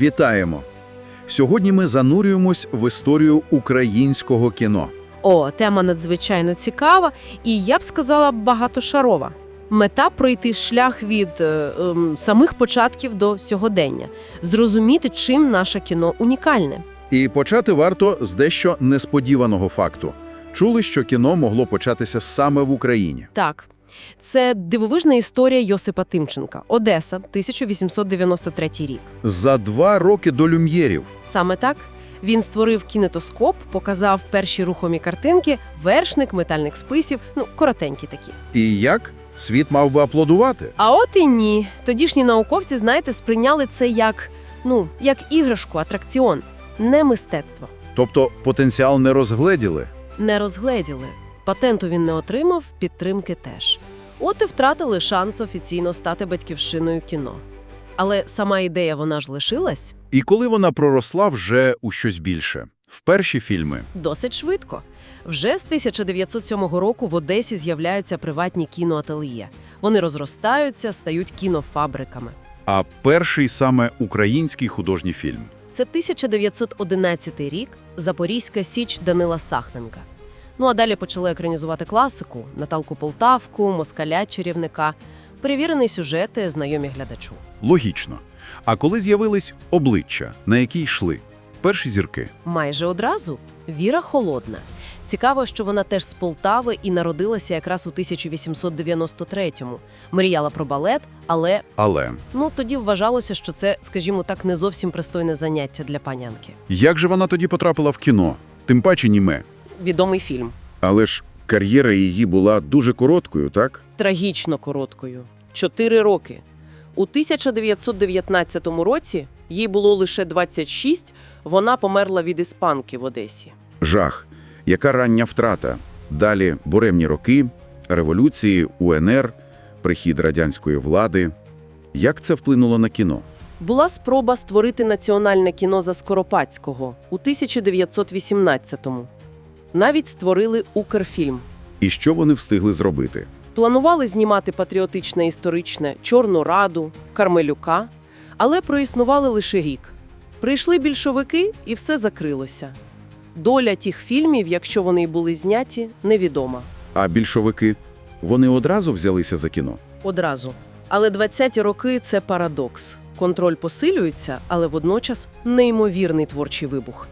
Вітаємо! Сьогодні ми занурюємось в історію українського кіно. О, тема надзвичайно цікава і, я б сказала, багатошарова. Мета пройти шлях від е, ем, самих початків до сьогодення, зрозуміти, чим наше кіно унікальне. І почати варто з дещо несподіваного факту. Чули, що кіно могло початися саме в Україні. Так, це дивовижна історія Йосипа Тимченка, Одеса, 1893 рік. За два роки до люм'єрів. Саме так він створив кінетоскоп, показав перші рухомі картинки, вершник, метальник списів, ну коротенькі такі. І як? Світ мав би аплодувати. А от і ні. Тодішні науковці, знаєте, сприйняли це як ну як іграшку, атракціон, не мистецтво. Тобто потенціал не розгледіли. Не розгледіли. Патенту він не отримав, підтримки теж. От і втратили шанс офіційно стати батьківщиною кіно. Але сама ідея вона ж лишилась І коли вона проросла вже у щось більше. В перші фільми досить швидко. Вже з 1907 року в Одесі з'являються приватні кіноательє. Вони розростаються, стають кінофабриками. А перший саме український художній фільм. Це 1911 рік, Запорізька Січ Данила Сахненка. Ну а далі почали екранізувати класику Наталку Полтавку, Москаля Чарівника. Перевірений сюжети, знайомі глядачу. Логічно. А коли з'явились обличчя, на які йшли перші зірки. Майже одразу Віра Холодна. Цікаво, що вона теж з Полтави і народилася якраз у 1893-му. Мріяла про балет, але Але ну тоді вважалося, що це, скажімо так, не зовсім пристойне заняття для панянки. як же вона тоді потрапила в кіно? Тим паче німе. Відомий фільм. Але ж кар'єра її була дуже короткою, так? трагічно короткою чотири роки. У 1919 році їй було лише 26, вона померла від іспанки в Одесі. Жах. Яка рання втрата. Далі буремні роки, революції, УНР, прихід радянської влади. Як це вплинуло на кіно? Була спроба створити національне кіно за Скоропадського у 1918-му. Навіть створили Укрфільм. І що вони встигли зробити? Планували знімати патріотичне історичне Чорну Раду, Кармелюка, але проіснували лише рік. Прийшли більшовики і все закрилося. Доля тих фільмів, якщо вони й були зняті, невідома. А більшовики? Вони одразу взялися за кіно? Одразу. Але 20-ті роки це парадокс. Контроль посилюється, але водночас неймовірний творчий вибух.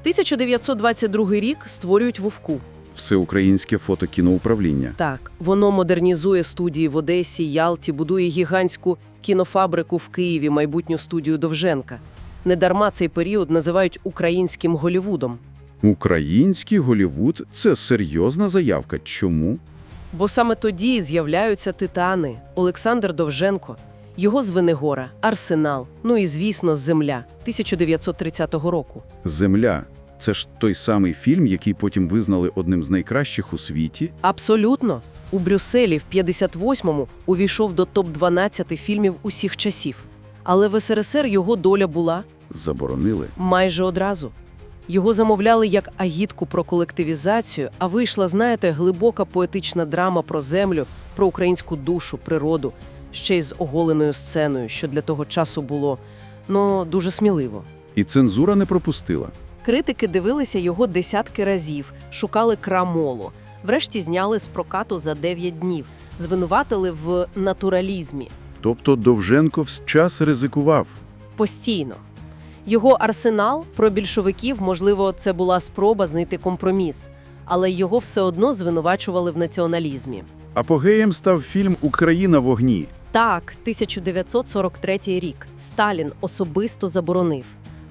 1922 рік створюють Вовку. Всеукраїнське фотокіноуправління. Так, воно модернізує студії в Одесі, Ялті, будує гігантську кінофабрику в Києві, майбутню студію Довженка. Недарма цей період називають українським Голівудом. Український Голівуд – це серйозна заявка. Чому? Бо саме тоді з'являються титани Олександр Довженко, його з Венегора, Арсенал, ну і, звісно, Земля 1930 року. «Земля» – це ж той самий фільм, який потім визнали одним з найкращих у світі. Абсолютно. У Брюсселі в 58-му увійшов до топ-12 фільмів усіх часів. Але в СРСР його доля була Заборонили. майже одразу. Його замовляли як агітку про колективізацію, а вийшла, знаєте, глибока поетична драма про землю, про українську душу, природу, ще й з оголеною сценою, що для того часу було ну дуже сміливо. І цензура не пропустила. Критики дивилися його десятки разів, шукали крамолу. Врешті зняли з прокату за 9 днів, звинуватили в натуралізмі. Тобто Довженко час ризикував. Постійно. Його арсенал про більшовиків, можливо, це була спроба знайти компроміс, але його все одно звинувачували в націоналізмі. Апогеєм став фільм «Україна в огні». Так, 1943 рік Сталін особисто заборонив.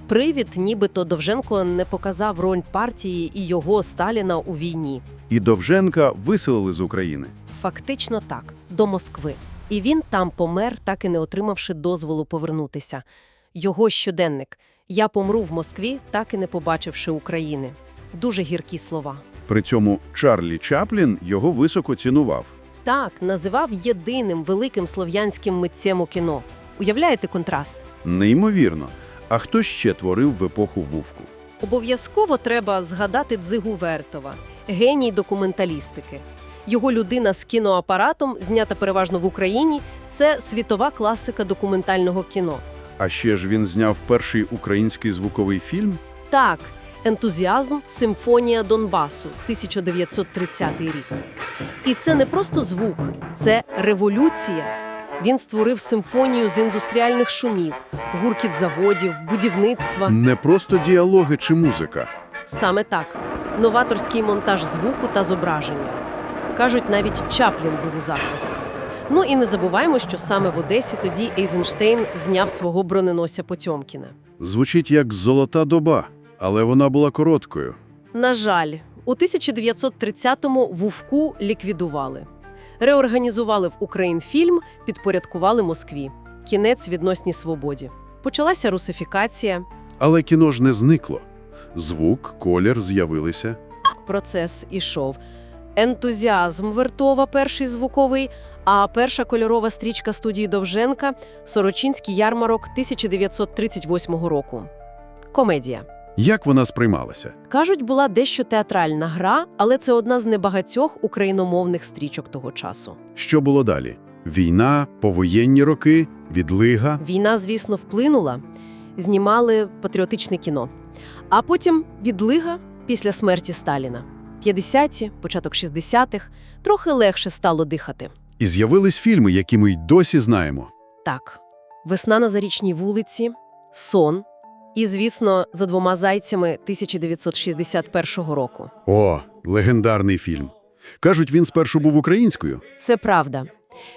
Привід, нібито Довженко не показав роль партії і його Сталіна у війні. І Довженка виселили з України. Фактично так, до Москви. І він там помер, так і не отримавши дозволу повернутися. Його щоденник Я помру в Москві, так і не побачивши України. Дуже гіркі слова. При цьому Чарлі Чаплін його високо цінував. Так, називав єдиним великим слов'янським митцем у кіно. Уявляєте контраст? Неймовірно. А хто ще творив в епоху Вувку? Обов'язково треба згадати Дзигу Вертова, геній документалістики. Його людина з кіноапаратом, знята переважно в Україні, це світова класика документального кіно. А ще ж він зняв перший український звуковий фільм? Так, ентузіазм Симфонія Донбасу 1930 рік. І це не просто звук, це революція. Він створив симфонію з індустріальних шумів, гуркіт заводів, будівництва. Не просто діалоги чи музика. Саме так. Новаторський монтаж звуку та зображення. Кажуть, навіть Чаплін був у захваті. Ну і не забуваємо, що саме в Одесі тоді Ейзенштейн зняв свого броненося Потьомкіна. Звучить як золота доба, але вона була короткою. На жаль, у 1930-му Вувку ліквідували. Реорганізували в Українфільм, підпорядкували Москві. Кінець відносній свободі. Почалася русифікація. Але кіно ж не зникло. Звук, колір з'явилися. Процес ішов. Ентузіазм Вертова, перший звуковий, а перша кольорова стрічка студії Довженка Сорочинський ярмарок 1938 року. Комедія. Як вона сприймалася? Кажуть, була дещо театральна гра, але це одна з небагатьох україномовних стрічок того часу. Що було далі? Війна, повоєнні роки, відлига. Війна, звісно, вплинула. Знімали патріотичне кіно. А потім відлига після смерті Сталіна. 50-ті, початок 60-х, трохи легше стало дихати. І з'явились фільми, які ми й досі знаємо. Так, весна на Зарічній вулиці, сон. І, звісно, за двома зайцями 1961 року. О, легендарний фільм. Кажуть, він спершу був українською. Це правда.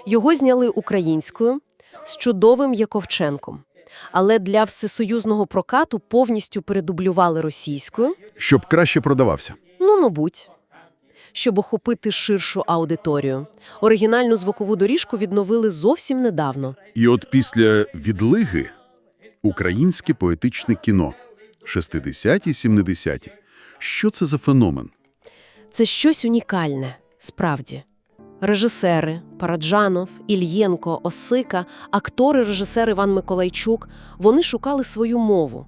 Його зняли українською з чудовим Яковченком. Але для всесоюзного прокату повністю передублювали російською. Щоб краще продавався. Ну, мабуть. Щоб охопити ширшу аудиторію. Оригінальну звукову доріжку відновили зовсім недавно. І от після відлиги українське поетичне кіно. 60-ті, 70-ті. Що це за феномен? Це щось унікальне, справді. Режисери Параджанов, Ільєнко, Осика, актори, режисер Іван Миколайчук – вони шукали свою мову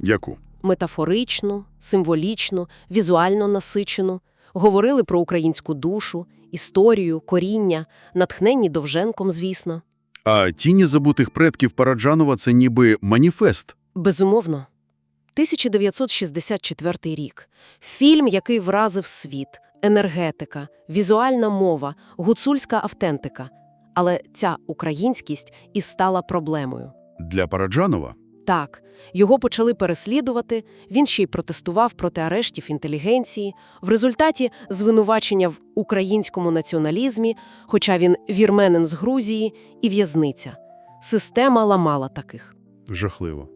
Яку? метафоричну, символічну, візуально насичену, говорили про українську душу, історію, коріння, натхненні Довженком, звісно. А «Тіні забутих предків Параджанова» – це ніби маніфест. Безумовно. 1964 рік. Фільм, який вразив світ, енергетика, візуальна мова, гуцульська автентика. Але ця українськість і стала проблемою. Для Параджанова Так, його почали переслідувати, він ще й протестував проти арештів інтелігенції, в результаті звинувачення в українському націоналізмі, хоча він вірменин з Грузії, і в'язниця. Система ламала таких. жахливо.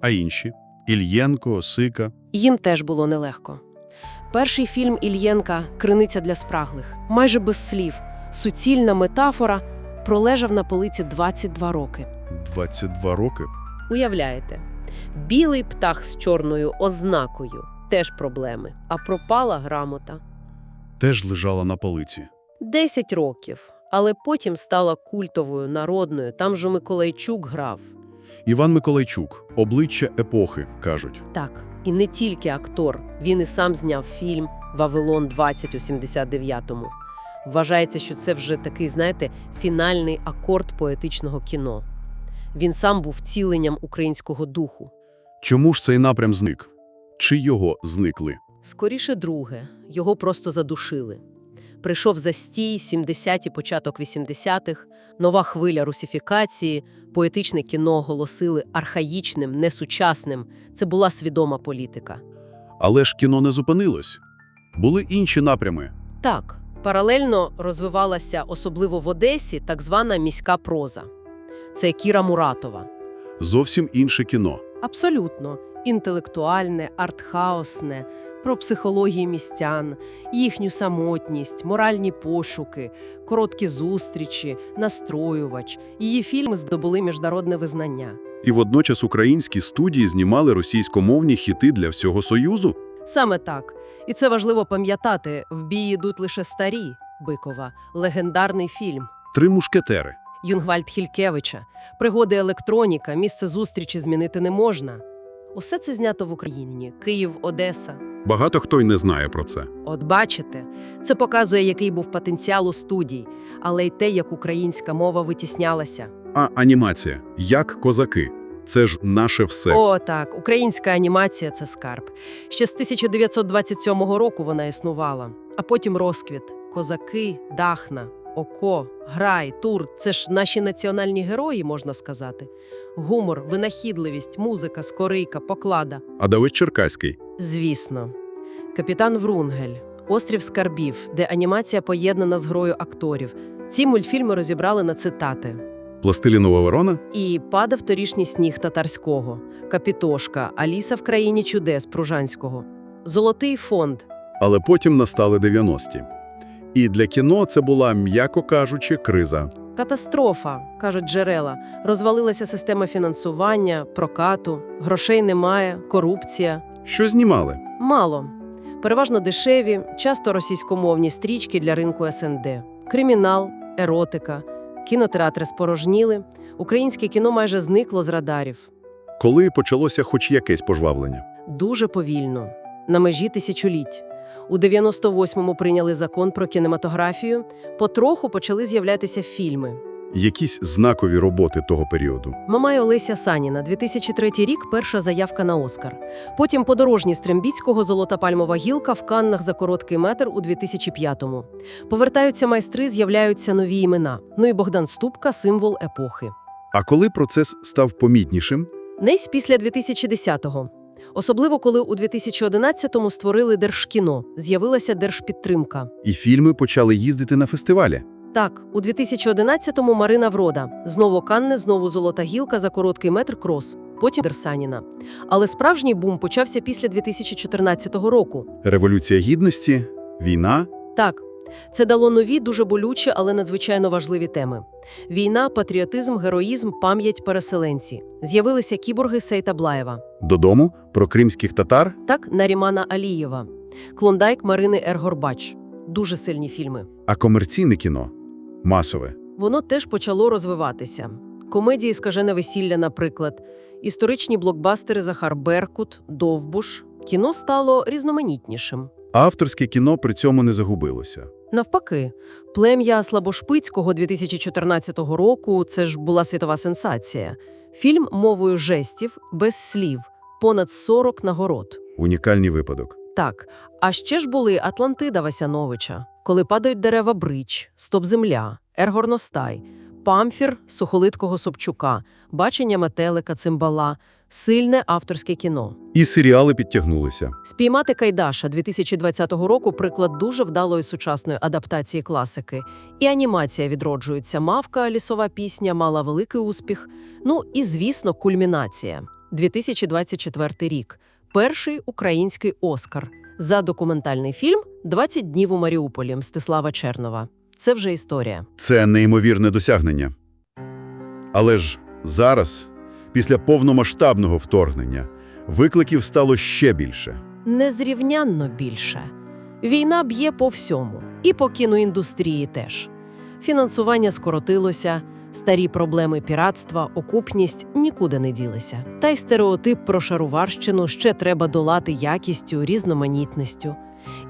А інші? Ільєнко, Осика. Їм теж було нелегко. Перший фільм Ільєнка Криниця для спраглих, майже без слів, суцільна метафора, пролежав на полиці 22 роки. 22 роки. Уявляєте, білий птах з чорною ознакою теж проблеми, а пропала грамота. Теж лежала на полиці. 10 років, але потім стала культовою, народною, там же Миколайчук грав. Іван Миколайчук. Обличчя епохи, кажуть. Так, і не тільки актор, він і сам зняв фільм Вавилон 20 у 79-му. Вважається, що це вже такий, знаєте, фінальний акорд поетичного кіно. Він сам був втіленням українського духу. Чому ж цей напрям зник? Чи його зникли? Скоріше друге, його просто задушили. Прийшов застій, 70-ті, початок 80-х, нова хвиля русифікації, поетичне кіно оголосили архаїчним, несучасним. Це була свідома політика. Але ж кіно не зупинилось. Були інші напрями. Так, паралельно розвивалася, особливо в Одесі, так звана міська проза. Це Кіра Муратова. Зовсім інше кіно. Абсолютно. Інтелектуальне, артхаусне, про психологію містян, їхню самотність, моральні пошуки, короткі зустрічі, настроювач. Її фільми здобули міжнародне визнання. І водночас українські студії знімали російськомовні хіти для всього Союзу. Саме так. І це важливо пам'ятати. В бій йдуть лише старі Бикова, легендарний фільм. Три мушкетери. Юнгвальд Хількевича, пригоди електроніка, місце зустрічі змінити не можна. Усе це знято в Україні, Київ, Одеса. Багато хто й не знає про це. От бачите, це показує, який був потенціал у студій, але й те, як українська мова витіснялася. А анімація як козаки. Це ж наше все. О, так, українська анімація це скарб. Ще з 1927 року вона існувала, а потім розквіт. Козаки, Дахна, Око, Грай, Тур це ж наші національні герої, можна сказати. Гумор, винахідливість, музика, скорийка, поклада. А Давид Черкаський. Звісно. Капітан Врунгель, Острів скарбів, де анімація поєднана з грою акторів. Ці мультфільми розібрали на цитати. Пластилінова ворона? І падав торішній сніг татарського, Капітошка, Аліса в країні чудес Пружанського, Золотий фонд. Але потім настали 90-ті. І для кіно це була, м'яко кажучи, криза. Катастрофа, кажуть джерела. Розвалилася система фінансування, прокату, грошей немає, корупція. Що знімали? Мало. Переважно дешеві, часто російськомовні стрічки для ринку СНД. Кримінал, еротика, кінотеатри спорожніли. Українське кіно майже зникло з радарів. Коли почалося хоч якесь пожвавлення? Дуже повільно, на межі тисячоліть. У 98-му прийняли закон про кінематографію, потроху почали з'являтися фільми. Якісь знакові роботи того періоду. Мамай Олеся Саніна, 2003 рік, перша заявка на Оскар. Потім подорожні Стрембіцького «Золота пальмова гілка» в Каннах за короткий метр у 2005-му. Повертаються майстри, з'являються нові імена. Ну і Богдан Ступка – символ епохи. А коли процес став помітнішим, Несь після 2010-го. Особливо, коли у 2011-му створили Держкіно, з'явилася держпідтримка. і фільми почали їздити на фестивалі. Так, у 2011-му Марина Врода, знову Канне, знову Золота гілка за короткий метр крос, потім Дерсаніна. Але справжній бум почався після 2014 року. Революція гідності, війна. Так, це дало нові, дуже болючі, але надзвичайно важливі теми. Війна, патріотизм, героїзм, пам'ять, переселенці. З'явилися кіборги Сейтаблаєва. Додому про кримських татар Так, Нарімана Алієва. Клондайк Марини Ергорбач. Дуже сильні фільми. А комерційне кіно масове. Воно теж почало розвиватися. Комедії «Скажене весілля», наприклад, історичні блокбастери Захар Беркут, Довбуш. Кіно стало різноманітнішим. Авторське кіно при цьому не загубилося. Навпаки, плем'я Слабошпицького 2014 року це ж була світова сенсація. Фільм мовою жестів, без слів, понад 40 нагород. Унікальний випадок. Так, а ще ж були Атлантида Васяновича, коли падають дерева Брич, Стоп-Земля, Ергорностай, Памфір Сухолиткого Собчука, Бачення метелика Цимбала, сильне авторське кіно. І серіали підтягнулися. Спіймати Кайдаша 2020 року приклад дуже вдалої сучасної адаптації класики. І анімація відроджується. Мавка, лісова пісня мала великий успіх. Ну і, звісно, кульмінація. 2024 рік. Перший український Оскар за документальний фільм «20 днів у Маріуполі» Мстислава Чернова. Це вже історія. Це неймовірне досягнення. Але ж зараз, після повномасштабного вторгнення, викликів стало ще більше. Незрівнянно більше. Війна б'є по всьому, і по кіноіндустрії теж. Фінансування скоротилося, старі проблеми піратства, окупність нікуди не ділися. Та й стереотип про шароварщину ще треба долати якістю, різноманітністю.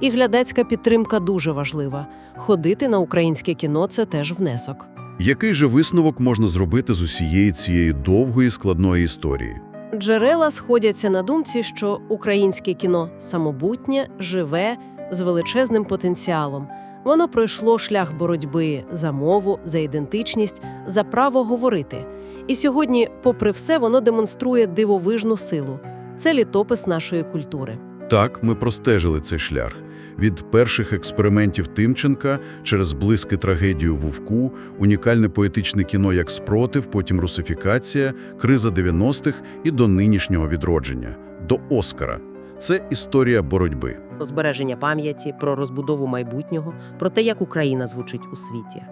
І глядацька підтримка дуже важлива. Ходити на українське кіно це теж внесок. Який же висновок можна зробити з усієї цієї довгої складної історії? Джерела сходяться на думці, що українське кіно самобутнє, живе, з величезним потенціалом. Воно пройшло шлях боротьби за мову, за ідентичність, за право говорити. І сьогодні, попри все, воно демонструє дивовижну силу. Це літопис нашої культури. Так, ми простежили цей шлях. Від перших експериментів Тимченка через близьки трагедію Вовку, унікальне поетичне кіно як спротив, потім русифікація, криза 90-х і до нинішнього відродження, до Оскара. Це історія боротьби. Про збереження пам'яті, про розбудову майбутнього, про те, як Україна звучить у світі.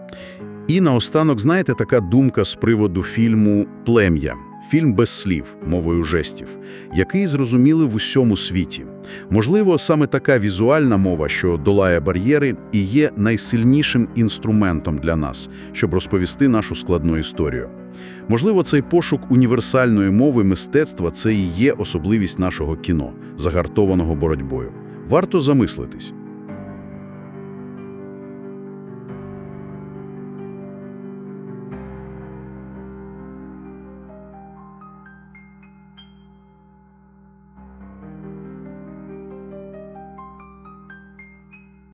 І наостанок, знаєте, така думка з приводу фільму «Плем'я». Фільм без слів, мовою жестів, який зрозуміли в усьому світі. Можливо, саме така візуальна мова, що долає бар'єри, і є найсильнішим інструментом для нас, щоб розповісти нашу складну історію. Можливо, цей пошук універсальної мови мистецтва – це і є особливість нашого кіно, загартованого боротьбою. Варто замислитись.